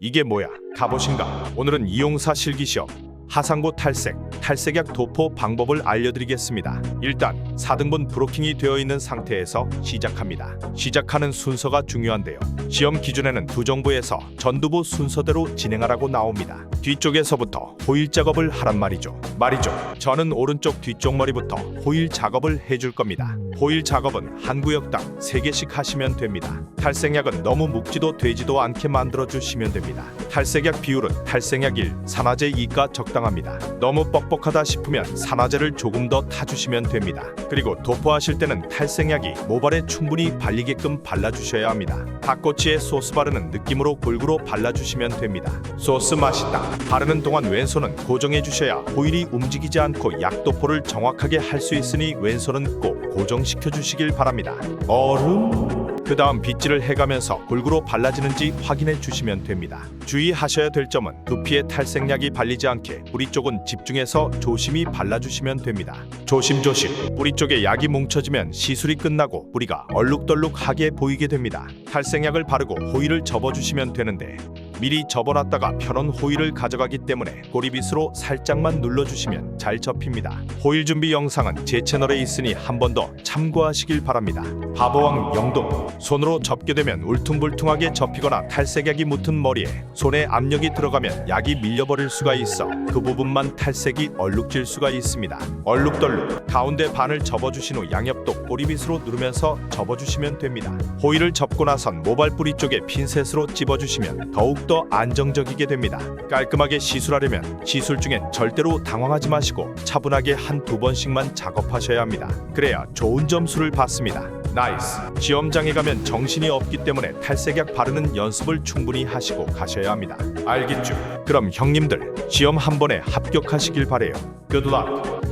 이게 뭐야? 가보신가? 오늘은 이용사 실기 시험 하상고 탈색, 탈색약 도포 방법을 알려드리겠습니다. 일단 4등분 브로킹이 되어 있는 상태에서 시작합니다. 시작하는 순서가 중요한데요. 시험 기준에는 두 정부에서 전두부 순서대로 진행하라고 나옵니다. 뒤쪽에서부터 호일 작업을 하란 말이죠. 말이죠. 저는 오른쪽 뒤쪽 머리부터 호일 작업을 해줄 겁니다. 호일 작업은 한 구역당 3개씩 하시면 됩니다. 탈색약은 너무 묵지도 되지도 않게 만들어 주시면 됩니다. 탈색약 비율은 탈색약 1, 산화제 2가 적당 합니다. 너무 뻑뻑하다 싶으면 산화제를 조금 더 타주시면 됩니다. 그리고 도포하실 때는 탈색약이 모발에 충분히 발리게끔 발라주셔야 합니다. 닭꼬치에 소스 바르는 느낌으로 골고루 발라주시면 됩니다. 소스 맛있다. 바르는 동안 왼손은 고정해 주셔야 호일이 움직이지 않고 약도포를 정확하게 할 수 있으니 왼손은 꼭 고정시켜 주시길 바랍니다. 얼음 그 다음 빗질을 해가면서 골고루 발라지는지 확인해 주시면 됩니다. 주의하셔야 될 점은 두피에 탈색약이 발리지 않게 뿌리 쪽은 집중해서 조심히 발라주시면 됩니다. 조심조심 뿌리 쪽에 약이 뭉쳐지면 시술이 끝나고 뿌리가 얼룩덜룩하게 보이게 됩니다. 탈색약을 바르고 호일을 접어주시면 되는데 미리 접어놨다가 펴놓은 호일을 가져가기 때문에 꼬리빗으로 살짝만 눌러주시면 잘 접힙니다. 호일 준비 영상은 제 채널에 있으니 한 번 더 참고하시길 바랍니다. 바보왕 영동 손으로 접게 되면 울퉁불퉁하게 접히거나 탈색약이 묻은 머리에 손에 압력이 들어가면 약이 밀려버릴 수가 있어 그 부분만 탈색이 얼룩질 수가 있습니다. 얼룩덜룩 가운데 반을 접어주신 후 양옆도 꼬리빗으로 누르면서 접어주시면 됩니다. 호일을 접고 나선 모발 뿌리 쪽에 핀셋으로 찝어주시면 더욱 더 안정적이게 됩니다. 깔끔하게 시술하려면 시술 중엔 절대로 당황하지 마시고 차분하게 한 두 번씩만 작업하셔야 합니다. 그래야 좋은 점수를 받습니다. 나이스. 시험장에 가면 정신이 없기 때문에 탈색약 바르는 연습을 충분히 하시고 가셔야 합니다. 알겠죠? 그럼 형님들 시험 한 번에 합격하시길 바래요. Good luck.